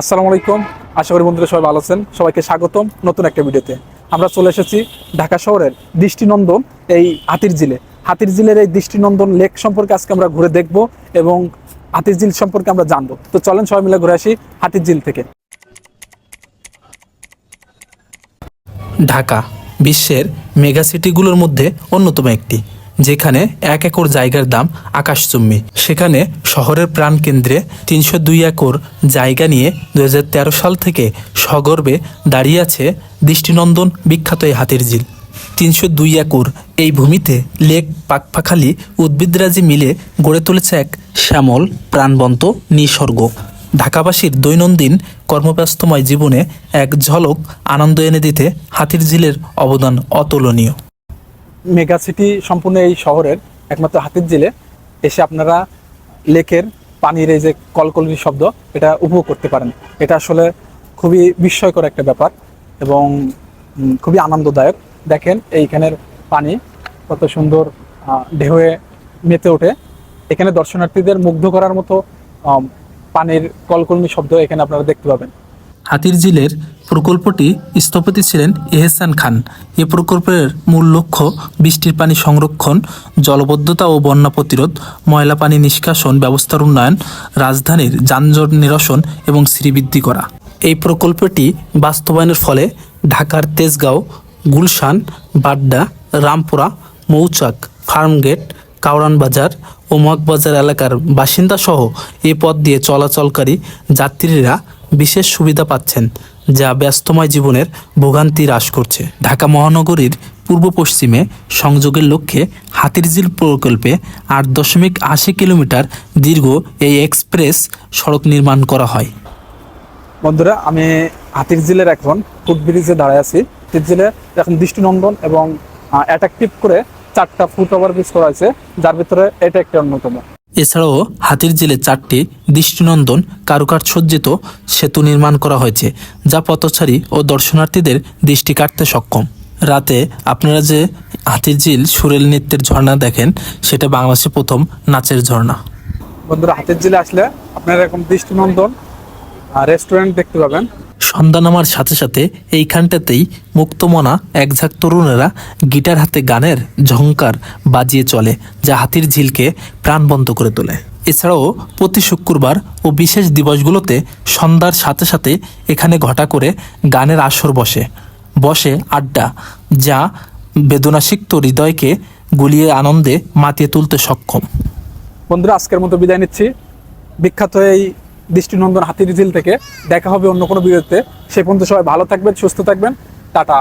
আসসালামু আলাইকুম। আশা করি বন্ধুরা সবাই ভালো আছেন। সবাইকে স্বাগতম নতুন একটা ভিডিওতে। আমরা চলে এসেছি ঢাকা শহরের দৃষ্টিনন্দন, এই হাতির ঝিলে হাতির ঝিলের এই দৃষ্টিনন্দন লেক সম্পর্কে আজকে আমরা ঘুরে দেখব এবং হাতির ঝিল সম্পর্কে আমরা জানব। তো চলেন সবাই মিলে ঘুরে আসি হাতির ঝিল থেকে। ঢাকা বিশ্বের মেগা সিটিগুলোর মধ্যে অন্যতম একটি। যেখানে এক একর জায়গার দাম আকাশচুম্বী। সেখানে শহরের প্রাণকেন্দ্রে তিনশো দুই একর জায়গা নিয়ে দু হাজার তেরো সাল থেকে সগর্বে দাঁড়িয়ে আছে দৃষ্টিনন্দন বিখ্যাত এই হাতির ঝিল। তিনশো দুই একর এই ভূমিতে লেক পাকপাখালি উদ্ভিদরাজি মিলে গড়ে তুলেছে এক শ্যামল, প্রাণবন্ত নিসর্গ। ঢাকাবাসীর দৈনন্দিন কর্মব্যস্তময় জীবনে এক ঝলক আনন্দ এনে দিতে হাতির ঝিলের অবদান অতুলনীয়। মেগা সিটি সম্পূর্ণ এই শহরের একমাত্র হাতির জেলে এসে আপনারা লেকের পানির এই যে কলকলির শব্দ, এটা উপভোগ করতে পারেন। এটা আসলে খুবই বিস্ময়কর একটা ব্যাপার এবং খুবই আনন্দদায়ক। দেখেন এইখানের পানি কত সুন্দর ঢেউয়ে মেতে ওঠে। এখানে দর্শনার্থীদের মুগ্ধ করার মতো পানির কলকলমি শব্দ এখানে আপনারা দেখতে পাবেন। হাতির ঝিলের প্রকল্পটি স্থপতি ছিলেন এহসান খান। এ প্রকল্পের মূল লক্ষ্য বৃষ্টির পানি সংরক্ষণ, জলবদ্ধতা ও বন্যা প্রতিরোধ, ময়লা পানি নিষ্কাশন, ব্যবস্থার উন্নয়ন, রাজধানীর যানজট নিরসন এবং শ্রীবৃদ্ধি করা। এই প্রকল্পটি বাস্তবায়নের ফলে ঢাকার তেজগাঁও, গুলশান, বাড্ডা, রামপুরা, মৌচাক, ফার্মগেট কাউরান বাজার ও মগবাজার এলাকার বাসিন্দা সহ এ পথ দিয়ে চলাচলকারী যাত্রীরা বিশেষ সুবিধা পাচ্ছেন, যা ব্যস্তময় জীবনের ভোগান্তি হ্রাস করছে। ঢাকা মহানগরীর পূর্ব পশ্চিমে সংযোগের লক্ষ্যে হাতিরঝিল প্রকল্পে আট দশমিক আশি কিলোমিটার দীর্ঘ এই এক্সপ্রেস সড়ক নির্মাণ করা হয়। বন্ধুরা, আমি হাতির ঝিলের এখন ফুট ব্রিজে দাঁড়ায় আছি। হাতির ঝিলে এখন দৃষ্টিনন্দন এবং অ্যাট্রাকটিভ করে চারটা ফুট ওভার ব্রিজ করা হয়েছে, যার ভিতরে এটা একটা অন্যতম। এছাড়াও হাতির জেলে চারটি দৃষ্টিনন্দন কারুকার সজ্জিত সেতু নির্মাণ করা হয়েছে, যা পথচারী ও দর্শনার্থীদের দৃষ্টি কাটতে সক্ষম। রাতে আপনারা যে হাতির ঝিল সুরেল নৃত্যের ঝর্ণা দেখেন, সেটা বাংলাদেশের প্রথম নাচের ঝর্ণা। বন্ধুরা, হাতের জেলে আসলে আপনারা এরকম দৃষ্টিনন্দন রেস্টুরেন্ট দেখতে পাবেন। সন্ধ্যা নামার সাথে সাথে এইখানটাতেই মুক্তমনা একঝাঁক তরুণেরা গিটার হাতে গানের ঝংকার বাজিয়ে চলে, যা হাতির ঝিলকে প্রাণবন্ত করে তোলে। এছাড়াও প্রতি শুক্রবার ও বিশেষ দিবসগুলোতে সন্ধ্যার সাথে সাথে এখানে ঘটা করে গানের আসর বসে। বসে আড্ডা, যা বেদনাসিক্ত হৃদয়কে গুলিয়ে আনন্দে মাতিয়ে তুলতে সক্ষম। বন্ধুরা, আজকের মতো বিদায় নিচ্ছি। বিখ্যাত এই দৃষ্টিনন্দন হাতির ঝিল থেকে দেখা হবে অন্য কোনো ভিডিওতে। সে পর্যন্ত সবাই ভালো থাকবেন, সুস্থ থাকবেন। টাটা।